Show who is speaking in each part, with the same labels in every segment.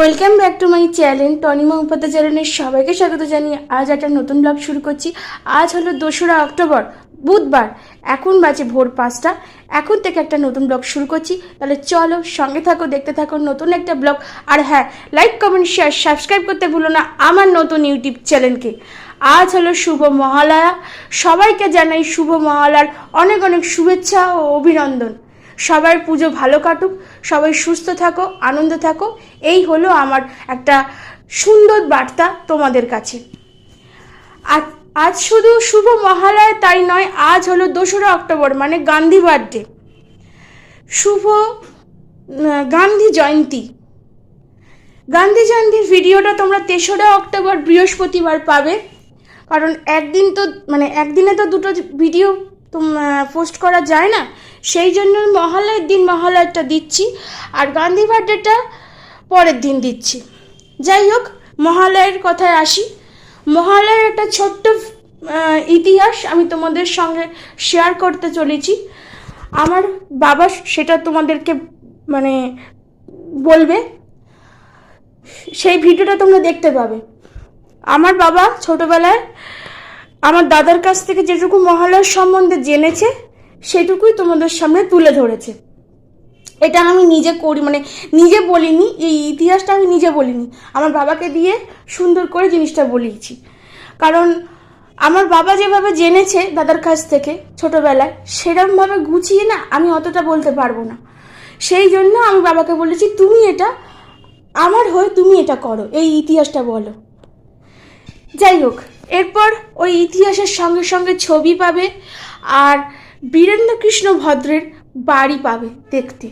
Speaker 1: Welcome back to my channel Tonima Upadhyay চ্যানেলের সবাইকে স্বাগত জানিয়ে আজ একটা নতুন ব্লগ শুরু করছি। আজ হলো দোসরা অক্টোবর, বুধবার, এখন বাজে ভোর পাঁচটা। এখন থেকে একটা নতুন ব্লগ শুরু করছি। তাহলে চলো সঙ্গে থাকো, দেখতে থাকো নতুন একটা ব্লগ আর হ্যাঁ লাইক কমেন্ট শেয়ার সাবস্ক্রাইব করতে ভুলো না আমার নতুন ইউটিউব চ্যানেলকে আজ হলো শুভ মহালয়া। সবাইকে জানাই শুভ মহালয়ার অনেক অনেক শুভেচ্ছা ও অভিনন্দন। সবার পুজো ভালো কাটুক, সবাই সুস্থ থাকো, আনন্দ থাকো। এই হলো আমার একটা সুন্দর বার্তা তোমাদের কাছে। আজ শুধু শুভ মহালয় তাই নয়, আজ হলো দোসরা অক্টোবর মানে গান্ধী বার্থডে শুভ গান্ধী জয়ন্তী। গান্ধী জয়ন্তীর ভিডিওটা তোমরা তেসরা অক্টোবর বৃহস্পতিবার পাবে। কারণ একদিন তো মানে একদিনে তো দুটো ভিডিও পোস্ট করা যায় না। সেই জন্য মহালয়ের দিন মহালয়াটা দিচ্ছি, আর গান্ধী বার্থডেটা পরের দিন দিচ্ছি। যাই হোক, মহালয়ের কথায় আসি। মহালয়ের একটা ছোট্ট ইতিহাস আমি তোমাদের সঙ্গে শেয়ার করতে চলেছি। আমার বাবা সেটা তোমাদেরকে মানে বলবে। সেই ভিডিওটা তোমরা দেখতে পাবে। আমার বাবা ছোটবেলায় আমার দাদার কাছ থেকে যেটুকু মহালয়ার সম্বন্ধে জেনেছে, সেটুকুই তোমাদের সামনে তুলে ধরেছে। এটা আমি নিজে করি মানে নিজে বলিনি, এই ইতিহাসটা আমি নিজে বলিনি। আমার বাবাকে দিয়ে সুন্দর করে জিনিসটা বলিয়েছি। কারণ আমার বাবা যেভাবে জেনেছে দাদার কাছ থেকে ছোটোবেলায় সেরকমভাবে গুছিয়ে না আমি অতটা বলতে পারব না। সেই জন্য আমি বাবাকে বলেছি, তুমি এটা আমার হয়ে তুমি এটা করো, এই ইতিহাসটা বলো। যাই হোক, এরপর ওই ইতিহাসের সঙ্গে সঙ্গে ছবি পাবে আর বীরেন্দ্র কৃষ্ণ ভদ্রের বাড়ি পাবে দেখতে।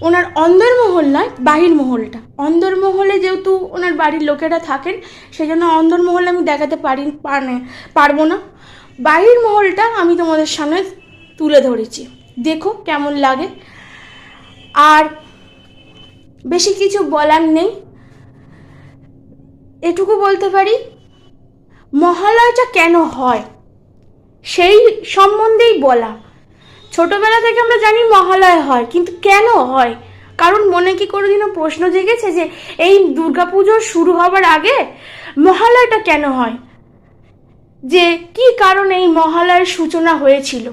Speaker 1: ওনার অন্দরমহল নয়, বাহির মহলটা। অন্দরমহলে যেহেতু ওনার বাড়ির লোকেরা থাকেন সেই জন্য অন্দরমহল আমি দেখাতে পারি পারব না। বাহির মহলটা আমি তোমাদের সামনে তুলে ধরেছি। দেখো কেমন লাগে। আর বেশি কিছু বলার নেই। এটুকু বলতে পারি? মহালয়াটা কেন হয়? সেই সম্বন্ধেই বলা। ছোটবেলা থেকে আমরা জানি মহালয় হয়, কিন্তু কেন হয়? কারণ মনে কি কোনোদিনও প্রশ্ন জেগেছে যে এই দুর্গাপুজো শুরু হবার আগে মহালয়টা কেন হয়? যে কি কারণে এই মহালয়ের সূচনা হয়েছিল?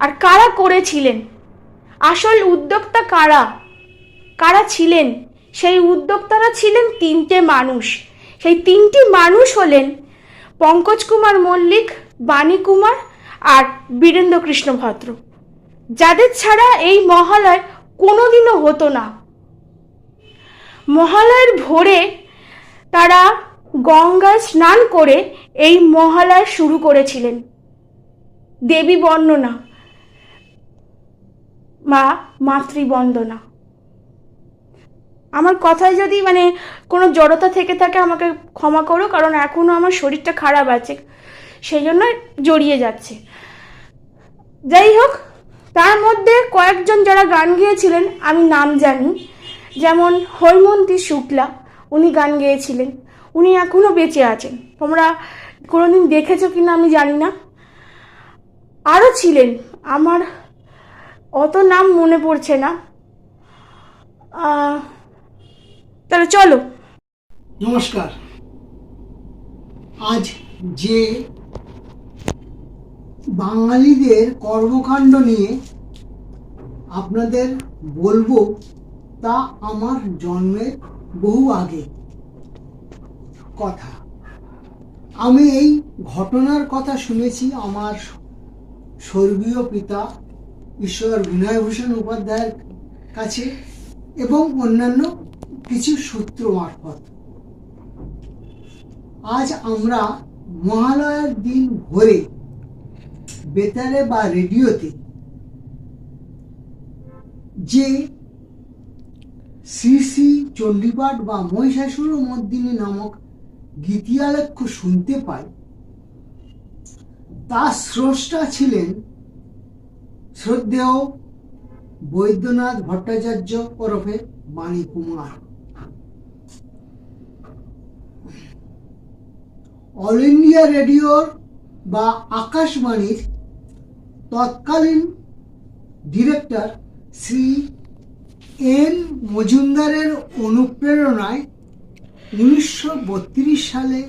Speaker 1: আর কারা করেছিলেন? আসল উদ্যোক্তা কারা? কারা ছিলেন? সেই উদ্যোক্তারা ছিলেন তিনটে মানুষ। সেই তিনটি মানুষ হলেন পঙ্কজ কুমার মল্লিক, বাণী কুমার আর বীরেন্দ্র কৃষ্ণ ভদ্র। যাদের ছাড়া এই মহালয় কোনোদিনও হতো না। মহালয়ের ভোরে তারা গঙ্গায় স্নান করে এই মহালয় শুরু করেছিলেন। দেবী বর্ণনা, মা মাতৃবন্দনা। আমার কথায় যদি মানে কোনো জড়তা থেকে থাকে, আমাকে ক্ষমা করো, কারণ এখনও আমার শরীরটা খারাপ আছে। সেই জন্য জড়িয়ে যাচ্ছে। যাই হোক, তার মধ্যে কয়েকজন যারা গান গেয়েছিলেন, আমি নাম জানি। যেমন হৈমন্তী শুক্লা, উনি গান গেয়েছিলেন। উনি এখনও বেঁচে আছেন। তোমরা কোনোদিন দেখেছ কি না আমি জানি না। আরও ছিলেন। আমার অত নাম মনে পড়ছে না। তাহলে চলো।
Speaker 2: নমস্কার। আজ যে বাঙালিদের কর্মকাণ্ড নিয়ে আপনাদের বলব তা আমার জন্মের বহু আগে। কথা। আমি এই ঘটনার কথা শুনেছি আমার স্বর্গীয় পিতা ঈশ্বর বিনয়ভূষণ উপাধ্যায়ের কাছে এবং অন্যান্য কিছু সূত্র মারফত। আজ আমরা মহালয়ার দিন ভোরে বেতারে বা রেডিওতে যে শ্রী শ্রী চণ্ডীপাঠ বা মহিষাসুর মর্দিনী নামক গীতিয়ালেখ্য শুনতে পাই তার স্রষ্টা ছিলেন শ্রদ্ধেয় বৈদ্যনাথ ভট্টাচার্য ওরফে বাণী কুমার। অল ইন্ডিয়া রেডিওর বা আকাশবাণীর তৎকালীন ডিরেক্টর শ্রী এন মজুমদারের অনুপ্রেরণায় উনিশশো বত্রিশ সালে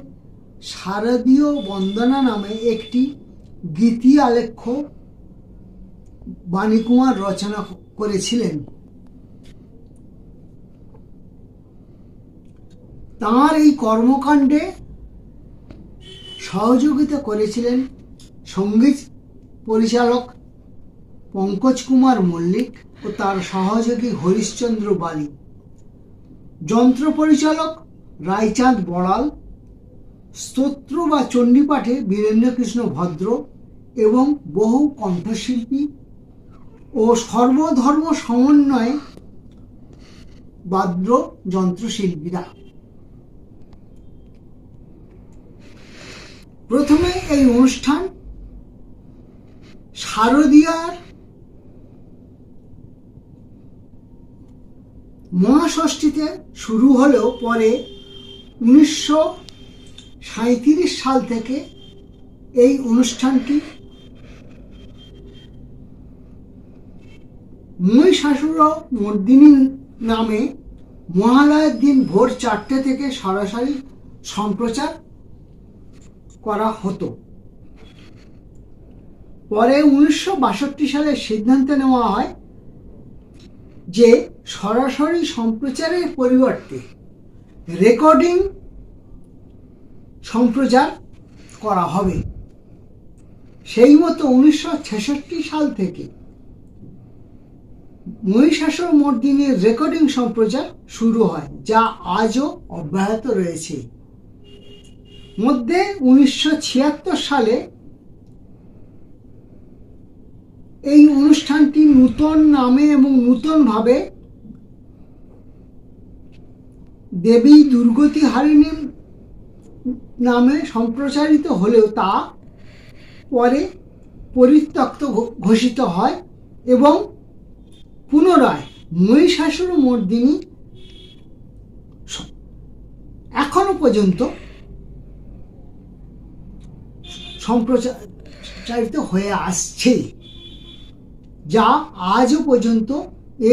Speaker 2: শারদীয় বন্দনা নামে একটি গীতি আলেখ্য বাণীকুমার রচনা করেছিলেন। তাঁর এই কর্মকাণ্ডে সহযোগিতা করেছিলেন সংগীত পরিচালক পঙ্কজ কুমার মল্লিক ও তার সহযোগী হরিশ্চন্দ্র বালি। যন্ত্র পরিচালক রায়চাঁদ বড়াল, স্তোত্র বা চণ্ডীপাঠে বীরেন্দ্রকৃষ্ণ ভদ্র এবং বহু কণ্ঠশিল্পী ও সর্বধর্ম সমন্বয়ে বাদ্য যন্ত্রশিল্পীরা প্রথমে এই অনুষ্ঠান শারদীয়ার মহাষষ্ঠীতে শুরু হলেও পরে উনিশশো সাল থেকে এই অনুষ্ঠানটি মহিষাসুর মর্দিনী নামে মহালয়ের দিন ভোর চারটে থেকে সরাসরি সম্প্রচার করা হতো। পরে উনিশশো বাষট্টি সালে সিদ্ধান্ত নেওয়া হয় যে সরাসরি সম্প্রচারের পরিবর্তে রেকর্ডিং সম্প্রচার করা হবে। সেই মতো উনিশশো ছেষট্টি সাল থেকে মহিষাসুর মর্দিনের রেকর্ডিং সম্প্রচার শুরু হয়, যা আজও অব্যাহত রয়েছে। মধ্যে উনিশশো ছিয়াত্তর সালে এই অনুষ্ঠানটি নূতন নামে এবং নূতনভাবে দেবী দুর্গতি হারিণী নামে সম্প্রচারিত হলেও তা পরে পরিত্যক্ত ঘোষিত হয় এবং পুনরায় মহিষাসুর মর্দিনী এখনও পর্যন্ত সম্প্রচারিত হয়ে আসছে। যা আজও পর্যন্ত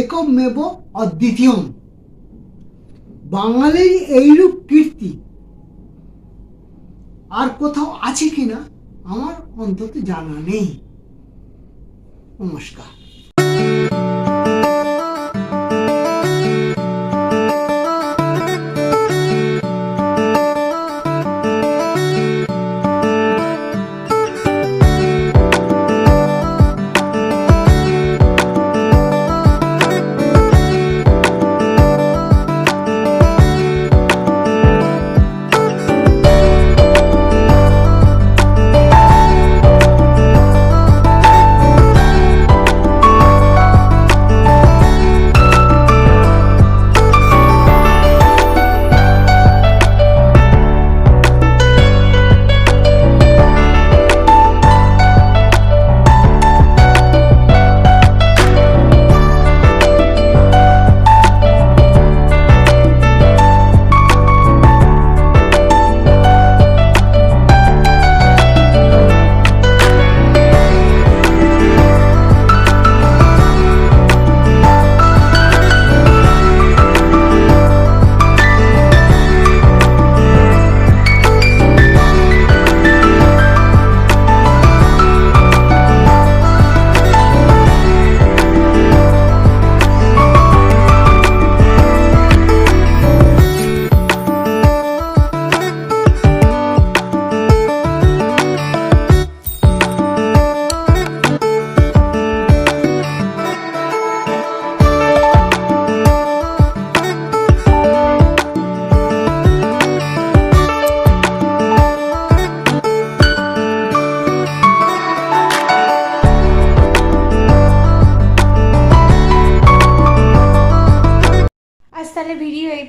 Speaker 2: একমেব অদ্বিতীয়ম। বাঙালির এইরূপ কীর্তি আর কোথাও আছে কিনা আমার অন্তত জানা নেই। নমস্কার।